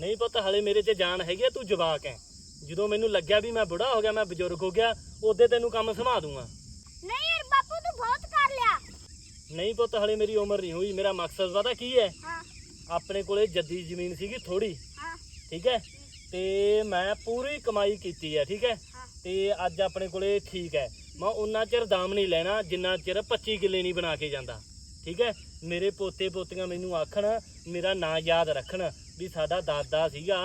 ਨਹੀਂ ਪੁੱਤ ਹਲੇ ਮੇਰੇ 'ਚ ਜਾਨ ਹੈਗੀ ਆ ਤੂੰ ਜਵਾਕ ਐ। ਜਦੋਂ ਮੈਨੂੰ ਲੱਗਿਆ ਵੀ ਮੈਂ ਬੁੜਾ ਹੋ ਗਿਆ ਮੈਂ ਬਜ਼ੁਰਗ ਹੋ ਗਿਆ ਉਹਦੇ ਤੈਨੂੰ ਕੰਮ ਸਮਾ ਦੂੰਗਾ। ਨਹੀਂ ਯਾਰ ਬਾਪੂ ਤੂੰ ਬਹੁਤ ਕਰ ਲਿਆ। ਨਹੀਂ ਪੁੱਤ ਹਲੇ ਮੇਰੀ ਉਮਰ ਨਹੀਂ ਹੋਈ ਮੇਰਾ ਮਕਸਦ ਪਤਾ ਕੀ ਹੈ ਹਾਂ। ਆਪਣੇ ਕੋਲੇ ਜੱਦੀ ਜ਼ਮੀਨ ਸੀਗੀ ਥੋੜੀ ਹਾਂ। ਠੀਕ ਹੈ ਤੇ ਮੈਂ ਪੂਰੀ ਕਮਾਈ ਕੀਤੀ ਹੈ ਠੀਕ ਹੈ। ਤੇ ਅੱਜ ਆਪਣੇ ਕੋਲੇ ਠੀਕ ਹੈ ਮੈਂ ਉਨਾ ਚਿਰ ਦਾਮ ਨਹੀਂ ਲੈਣਾ ਜਿੰਨਾ ਚਿਰ 25 ਕਿੱਲੇ ਨਹੀਂ ਬਣਾ ਕੇ ਜਾਂਦਾ। ਠੀਕ ਹੈ? ਮੇਰੇ ਪੋਤੇ ਪੋਤੀਆਂ ਮੈਨੂੰ ਆਖਣ ਮੇਰਾ ਨਾਂ ਯਾਦ ਰੱਖਣ ਵੀ ਸਾਡਾ ਦਾਦਾ ਸੀਗਾ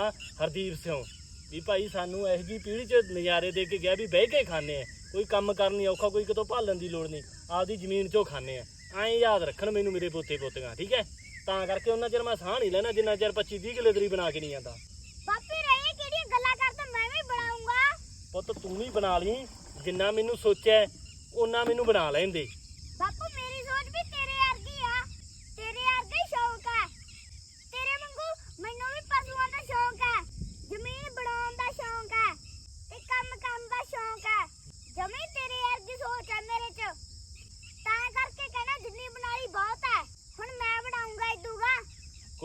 ਹਰਦੀਪ ਸਿੰਘ। ਵੀ ਭਾਈ ਸਾਨੂੰ ਇਹੋ ਜਿਹੀ ਪੀੜ੍ਹੀ 'ਚ ਨਜ਼ਾਰੇ ਦੇ ਕੇ ਗਿਆ ਵੀ ਬਹਿ ਕੇ ਖਾਣੇ ਆ। ਕੋਈ ਕੰਮ ਕਰਨੀ ਔਖਾ ਕੋਈ ਕਿਤੋਂ ਭਾਲਣ ਦੀ ਲੋੜ ਨਹੀਂ ਆਪਦੀ ਜ਼ਮੀਨ 'ਚੋਂ ਖਾਣੇ ਆ। ਐਂ ਯਾਦ ਰੱਖਣ ਮੈਨੂੰ ਮੇਰੇ ਪੋਤੇ ਪੋਤੀਆਂ ਠੀਕ ਹੈ? ਤਾਂ ਕਰਕੇ ਉਹਨਾਂ ਚਿਰ ਮੈਂ ਸਾਹ ਨਹੀਂ ਲੈਣਾ ਜਿੰਨਾ ਚਿਰ 25 30 ਕਿੱਲੇ ਤਰੀ ਬਣਾ ਕੇ ਨਹੀਂ ਜਾਂਦਾ। ਬਾਪੀ ਰਹੇ ਕਿਹੜੀਆਂ ਗੱਲਾਂ ਕਰਦਾ ਮੈਂ ਵੀ ਬਣਾਉਂਗਾ। ਪੁੱਤ ਤੂੰ ਵੀ ਬਣਾ ਲਈ। ਜਿੰਨਾ ਮੈਨੂੰ ਸੋਚਿਆ ਉਹਨਾਂ ਮੈਨੂੰ ਬਣਾ ਲੈਂਦੇ ਮੇਰੀ ਸੋਚ ਵੀ ਤੇਰੇ ਵਰਗੀ ਆ ਤੇਰੇ ਵਰਗਾ ਹੀ ਸ਼ੌਕ ਹੈ ਤੇਰੇ ਵਾਂਗੂ ਮੈਨੂੰ ਵੀ ਪਸ਼ੂਆਂ ਦਾ ਸ਼ੌਕ ਹੈ ਜ਼ਮੀਨ ਬਣਾਉਣ ਦਾ ਸ਼ੌਕ ਹੈ ਤੇ ਕੰਮ ਕਰਨ ਦਾ ਸ਼ੌਕ ਹੈ ਜਮੀ ਤੇਰੇ ਵਰਗੀ ਸੋਚ ਹੈ ਮੇਰੇ 'ਚ ਤਾਂ ਕਰਕੇ ਕਹਿਣਾ ਜਿੰਨੀ ਬਣਾ ਲਈ ਬਹੁਤ ਹੈ ਹੁਣ ਮੈਂ ਬਣਾਉਂਗਾ ਇਦੂਗਾ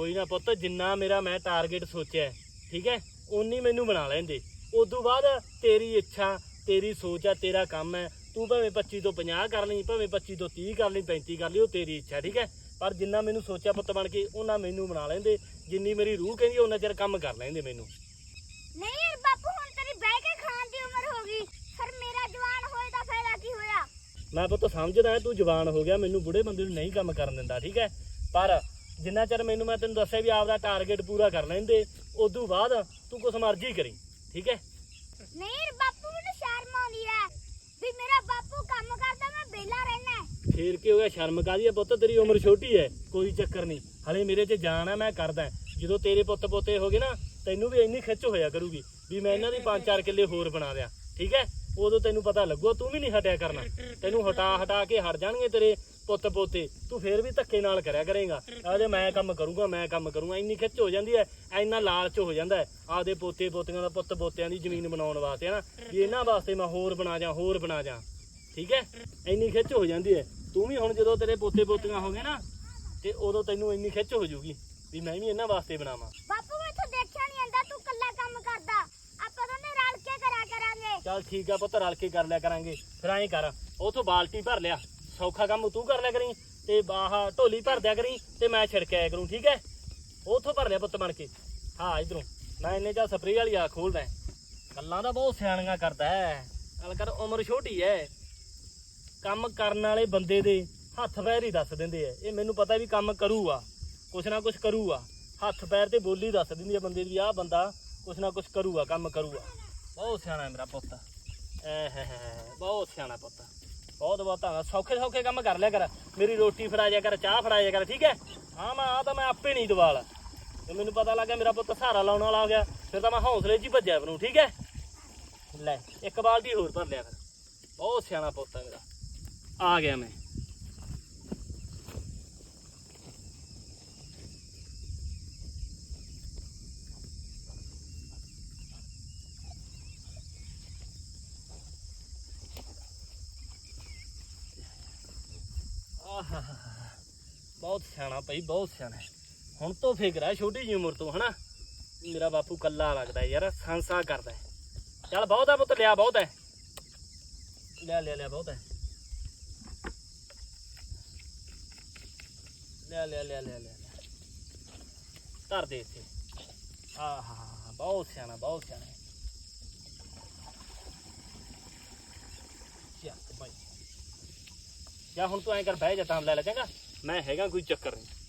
ਕੋਈ ਨਾ ਪੁੱਤ ਜਿੰਨਾ ਮੇਰਾ ਮੈਂ ਟਾਰਗੇਟ ਸੋਚਿਆ ਹੈ, ਠੀਕ ਹੈ ਓਨੀ ਮੈਨੂੰ ਬਣਾ ਲੈਂਦੇ ਉਦੋਂ ਬਾਅਦ ਤੇਰੀ ਇੱਛਾ ਤੇਰੀ ਸੋਚ ਆ ਤੇਰਾ ਕੰਮ ਹੈ ਤੂੰ ਭਾਵੇਂ 25 ਤੋਂ 50 ਕਰ ਲਈ ਭਾਵੇਂ 25 ਤੋਂ 30 ਕਰ ਲਈ 35 ਕਰ ਲਈ ਉਹ ਤੇਰੀ ਇੱਛਾ ਠੀਕ ਹੈ। ਪਰ ਜਿੰਨਾ ਮੈਨੂੰ ਸੋਚਿਆ ਪੁੱਤ ਬਣ ਕੇ ਉਹਨਾਂ ਮੈਨੂੰ ਬਣਾ ਲੈਂਦੇ ਜਿੰਨੀ ਮੇਰੀ ਰੂਹ ਕਹਿੰਦੀ ਉਹਨਾਂ ਚਿਰ ਕੰਮ ਕਰ ਲੈਂਦੇ ਮੈਨੂੰ। ਨਹੀਂ ਯਾਰ ਬਾਪੂ ਹੁਣ ਤੇਰੀ ਬਹਿ ਕੇ ਖਾਣ ਦੀ ਉਮਰ ਹੋ ਗਈ। ਫਿਰ ਮੇਰਾ ਜਵਾਨ ਹੋਏ ਦਾ ਫਾਇਦਾ ਕੀ ਹੋਇਆ? ਮੈਂ ਪੁੱਤ ਸਮਝਦਾ ਤੂੰ ਜਵਾਨ ਹੋ ਗਿਆ ਮੈਨੂੰ ਬੁੜੇ ਬੰਦੇ ਨੂੰ ਨਹੀਂ ਕੰਮ ਕਰਨ ਦਿੰਦਾ ਠੀਕ ਹੈ। ਪਰ ਜਿੰਨਾ ਚਿਰ ਮੈਨੂੰ ਮੈਂ ਤੈਨੂੰ ਦੱਸਿਆ ਵੀ ਆਪਦਾ ਟਾਰਗੇਟ ਪੂਰਾ ਕਰ ਲੈਂਦੇ ਉਦੋਂ ਬਾਅਦ ਤੂੰ ਕੁਛ ਮਰਜ਼ੀ ਕਰੀ ਠੀਕ ਹੈ? ਨਹੀਂ ਬਾਪੂ ਮੈਨੂੰ ਸ਼ਰਮ ਆਉਂਦੀ ਹੈ ਵੀ ਮੇਰਾ ਬਾਪੂ ਕੰਮ ਕਰਦਾ ਮੈਂ ਵਿਹਲਾ ਰਹਿਣਾ ਫੇਰ ਕੀ ਹੋ ਗਿਆ? ਸ਼ਰਮ ਕਾਦੀ ਹੈ ਪੁੱਤ? ਤੇਰੀ ਉਮਰ ਛੋਟੀ ਹੈ ਕੋਈ ਚੱਕਰ ਨਹੀਂ। ਹਲੇ ਮੇਰੇ 'ਚ ਜਾਨ ਹੈ ਮੈਂ ਕਰਦਾ ਜਦੋਂ ਤੇਰੇ ਪੁੱਤ ਪੋਤੇ ਹੋਗੇ ਨਾ ਤੈਨੂੰ ਵੀ ਇੰਨੀ ਖਿੱਚ ਹੋਇਆ ਕਰੂਗੀ ਵੀ ਮੈਂ ਇਹਨਾਂ ਦੀ 5-4 ਕਿੱਲੇ ਹੋਰ ਬਣਾ ਦਿਆਂ ਠੀਕ ਹੈ? ਉਦੋਂ ਤੈਨੂੰ ਪਤਾ ਲੱਗੂਗਾ ਤੂੰ ਵੀ ਨਹੀਂ ਹਟਿਆ ਕਰਨਾ। ਤੈਨੂੰ ਹਟਾ ਹਟਾ ਕੇ ਹਟ ਜਾਣਗੇ ਤੇਰੇ। ਪੁੱਤ ਪੋਤੇ ਤੂੰ ਫੇਰ ਵੀ ਧੱਕੇ ਨਾਲ ਕਰਿਆ ਕਰੇਗਾ। ਆਦੇ ਮੈਂ ਕੰਮ ਕਰੂੰਗਾ ਮੈਂ ਕੰਮ ਕਰੂੰਗਾ ਇੰਨੀ ਖਿੱਚ ਹੋ ਜਾਂਦੀ ਹੈ ਇੰਨਾ ਲਾਲਚ ਹੋ ਜਾਂਦਾ ਹੈ। ਆਦੇ ਪੋਤੇ ਪੋਤੀਆਂ ਦਾ ਪੁੱਤ ਪੋਤਿਆਂ ਦੀ ਜ਼ਮੀਨ ਬਣਾਉਣ ਵਾਸਤੇ ਨਾ ਵੀ ਇਹਨਾਂ ਵਾਸਤੇ ਮੈਂ ਹੋਰ ਬਣਾ ਜਾ ਹੋਰ ਬਣਾ ਜਾ। ਠੀਕ ਹੈ? ਇੰਨੀ ਖਿੱਚ ਹੋ ਜਾਂਦੀ ਹੈ। ਤੂੰ ਵੀ ਹੁਣ ਜਦੋਂ ਤੇਰੇ ਪੋਤੇ ਪੋਤੀਆਂ ਹੋ ਗਏ ਨਾ ਤੇ ਉਦੋਂ ਤੈਨੂੰ ਇੰਨੀ ਖਿੱਚ ਹੋ ਜਾਊਗੀ ਵੀ ਮੈਂ ਵੀ ਇਹਨਾਂ ਵਾਸਤੇ ਬਣਾਵਾਂ। ਬਾਪੂ ਮੈਥੋਂ ਦੇਖਿਆ ਨਹੀਂ ਜਾਂਦਾ ਤੂੰ ਕੱਲਾ ਕੰਮ ਕਰਦਾ। ਆਪਾਂ ਦੋਨੇ ਰਲ ਕੇ ਕਰਿਆ ਕਰਾਂਗੇ। ਚੱਲ ਠੀਕ ਆ ਪੁੱਤ ਰਲ ਕੇ ਕਰ ਲਿਆ ਕਰਾਂਗੇ। ਫਿਰ ਐਂ ਕਰ ਉਥੋਂ ਬਾਲਟੀ ਭਰ ਲਿਆ। ਸੌਖਾ ਕੰਮ ਤੂੰ ਕਰ ਲਿਆ ਕਰੀ ਤੇ ਬਾਹ ਢੋਲੀ ਭਰ ਦਿਆ ਕਰੀ ਤੇ ਮੈਂ ਛਿੜਕਿਆ ਕਰੂੰ, ਠੀਕ ਹੈ? ਉਥੋਂ ਭਰ ਲਿਆ ਪੁੱਤ ਬਣ ਕੇ। ਹਾਂ, ਇਧਰੋਂ। ਮੈਂ ਇੰਨੇ ਚਾ ਸਪਰੇਅ ਵਾਲੀ ਆ ਖੋਲਦਾ ਗੱਲਾਂ ਤਾਂ ਬਹੁਤ ਸਿਆਣੀਆਂ ਕਰਦਾ ਹੈ। ਗੱਲ ਕਰ, ਉਮਰ ਛੋਟੀ ਹੈ। ਕੰਮ ਕਰਨ ਵਾਲੇ ਬੰਦੇ ਦੇ ਹੱਥ ਪੈਰ ਹੀ ਦੱਸ ਦਿੰਦੇ ਆ ਇਹ ਮੈਨੂੰ ਪਤਾ ਵੀ ਕੰਮ ਕਰੂਗਾ, ਕੁਛ ਨਾ ਕੁਛ ਕਰੂਗਾ। ਹੱਥ ਪੈਰ ਤੇ ਬੋਲੀ ਦੱਸ ਦਿੰਦੀ ਆ ਬੰਦੇ ਦੀ, ਆਹ ਬੰਦਾ ਕੁਛ ਨਾ ਕੁਛ ਕਰੂਗਾ, ਕੰਮ ਕਰੂਗਾ। ਬਹੁਤ ਸਿਆਣਾ ਮੇਰਾ ਪੁੱਤ। ਐ ਹੈ ਹੈ। ਬਹੁਤ ਸਿਆਣਾ ਪੁੱਤ। ਬਹੁਤ ਬਹੁਤ ਧੰਨਵਾਦ। ਸੌਖੇ ਸੌਖੇ ਕੰਮ ਕਰ ਲਿਆ ਕਰ। ਮੇਰੀ ਰੋਟੀ ਫੜਾ ਜਾ ਕਰ, ਚਾਹ ਫੜਾ ਜਾ ਕਰ, ਠੀਕ ਹੈ? ਹਾਂ, ਮੈਂ ਆ ਤਾਂ ਮੈਂ ਆਪੇ ਨਹੀਂ ਦਵਾਲ। ਤੇ ਮੈਨੂੰ ਪਤਾ ਲੱਗਾ ਮੇਰਾ ਪੁੱਤ ਸਹਾਰਾ ਲਾਉਣ ਵਾਲਾ ਹੋ ਗਿਆ। ਫਿਰ ਤਾਂ ਮੈਂ ਹੌਸਲੇ 'ਚ ਹੀ ਭੱਜਿਆ ਬਣੂ ਠੀਕ ਹੈ? ਲੈ, ਇੱਕ ਬਾਲਟੀ ਹੋਰ ਭਰ ਲਿਆ ਫਿਰ ਬਹੁਤ ਸਿਆਣਾ ਪੁੱਤ ਹੈ ਮੇਰਾ। ਆ ਗਿਆ ਮੈਂ। ਆਹਾਹਾ ਬਹੁਤ ਸਿਆਣਾ ਭਾਈ, ਬਹੁਤ ਸਿਆਣਾ ਹੁਣ ਤੋਂ ਫਿਕਰ ਹੈ ਛੋਟੀ ਜਿਹੀ ਉਮਰ ਤੋਂ, ਹਨਾ? ਮੇਰਾ ਬਾਪੂ ਕੱਲਾ ਲੱਗਦਾ ਯਾਰ, ਸੰਸਾ ਕਰਦਾ ਚੱਲ ਬਹੁਤ ਹੈ ਪੁੱਤ, ਲਿਆ ਬਹੁਤ ਹੈ। ਲਿਆ ਲਿਆ ਲਿਆ ਬਹੁਤ ਹੈ। ਲਿਆ ਲਿਆ ਲਿਆ ਲਿਆ ਲਿਆ ਲਿਆ। ਧਰ ਦੇ ਇੱਥੇ। ਆਹਾ ਬਹੁਤ ਸਿਆਣਾ ਬਹੁਤ ਸਿਆਣਾ ਹੈ। ਚੱਕ ਭਾਈ ਜਾਂ ਹੁਣ ਤੂੰ ਐਂ ਕਰ, ਬਹਿ ਜਾ ਤਾਂ ਲੈ ਲੈ, ਚੰਗਾ। ਮੈਂ ਹੈਗਾ ਕੋਈ ਚੱਕਰ ਨਹੀਂ।